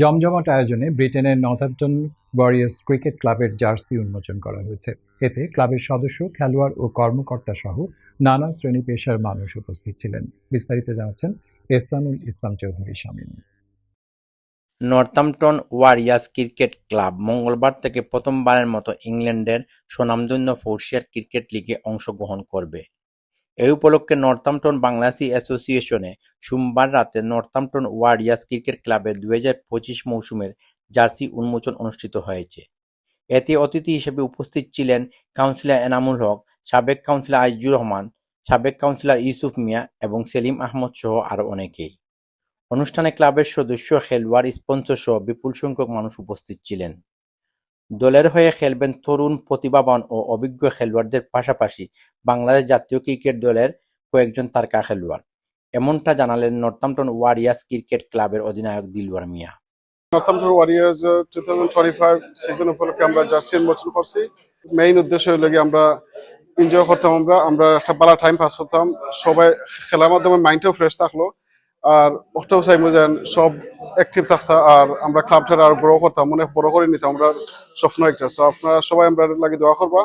জমজমাট আয়োজনে ব্রিটেনের নর্থাম্পটন ওয়ারিয়ার্স ক্রিকেট ক্লাবের জার্সি উন্মোচন করা হয়েছে। এতে ক্লাবের সদস্য, খেলোয়াড় ও কর্মকর্তা সহ নানা শ্রেণি পেশার মানুষ উপস্থিত ছিলেন। বিস্তারিত জানাচ্ছেন Ehsanul Islam Chowdhury Shamim. Northampton Warriors cricket club মঙ্গলবার থেকে প্রথমবারের মতো ইংল্যান্ডের স্বনামধন্য ফোর্সিয়ার ক্রিকেট লিগে অংশগ্রহণ করবে। এই উপলক্ষে নর্থাম্পটন বাংলাদেশি অ্যাসোসিয়েশনে সোমবার রাতে নর্থাম্পটন ওয়ারিয়ার্স ক্রিকেট ক্লাবের দুই হাজার পঁচিশ মৌসুমের জার্সি উন্মোচন অনুষ্ঠিত হয়েছে। এতে অতিথি হিসেবে উপস্থিত ছিলেন কাউন্সিলর এনামুল হক, সাবেক কাউন্সিলর আইজুর রহমান, সাবেক কাউন্সিলর ইউসুফ মিয়া এবং সেলিম আহমদ সহ আরও অনেকেই। অনুষ্ঠানে ক্লাবের সদস্য, খেলোয়াড়, স্পন্সর সহ বিপুল সংখ্যক মানুষ উপস্থিত ছিলেন। দলের হয়ে খেলবেন তরুণ প্রতিভাবান ও অভিজ্ঞ খেলোয়াড়দের পাশাপাশি বাংলাদেশ জাতীয় ক্রিকেট দলের কয়েকজন তারকা খেলোয়াড়। এমনটা জানালেন নর্থাম্পটন ওয়ারিয়ার্স ক্রিকেট ক্লাবের অধিনায়ক Dilwar Mia. Northampton Warriors two season উপলক্ষে আমরা জার্সি উন্মোচন করছি। মেইন উদ্দেশ্য হলো গিয়ে আমরা এনজয় করতাম আমরা আমরা একটা ভালো টাইম পাস করতাম। সবাই খেলার মাধ্যমে মাইন্ডটাও ফ্রেশ থাকল। আর ওটাও চাইব যেন সব অ্যাক্টিভ থাকতাম আর আমরা ক্লাবটা আর বড় করতাম, মনে বড় করে নিতাম, আমরা স্বপ্ন একটা। সো আপনারা সবাই আমরা লাগে দোয়া করবা।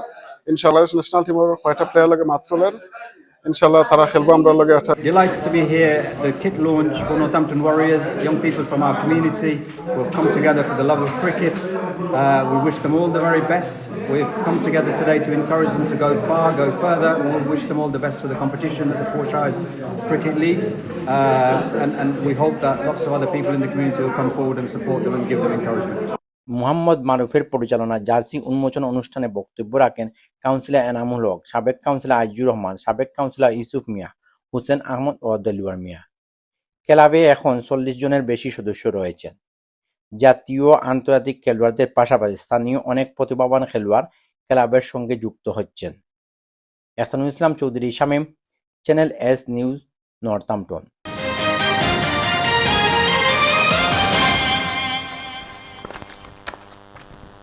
ইনশাল্লাহ ন্যাশনাল টিমের কয়েকটা প্লেয়ার লাগে মাছ চলেন ইনশাল্লাহ তারা খেলবো আমরা লাগে একটা Delighted to be here at the kit launch for Northampton Warriors, young people from our community who have come together for the love of cricket. Uh, we wish them all the very best. We've come together today to encourage them to go far, go further, and we wish them all the best for the competition at the Four Shires Cricket League. Uh, and, and we hope that lots of other people in the community will come forward and support them and give them encouragement. Mohammad মারুফের পরিচালনায় jersey উন্মোচন অনুষ্ঠানে বক্তব্য রাখেন councillor Enamul Haque, সাবেক councillor Aizur Rahman, সাবেক councillor Yusuf মিয়া, হুসেন আহমদ ও দেলুয়ার মিয়া। ক্লাবে এখন চল্লিশ জনের বেশি সদস্য রয়েছেন। জাতীয় আন্তর্জাতিক খেলোয়াড়দের পাশাপাশি স্থানীয় অনেক প্রতিভাবান খেলোয়াড় ক্লাবের সঙ্গে যুক্ত হচ্ছেন। Ehsanul Islam Chowdhury, Shamim, channel S news Northampton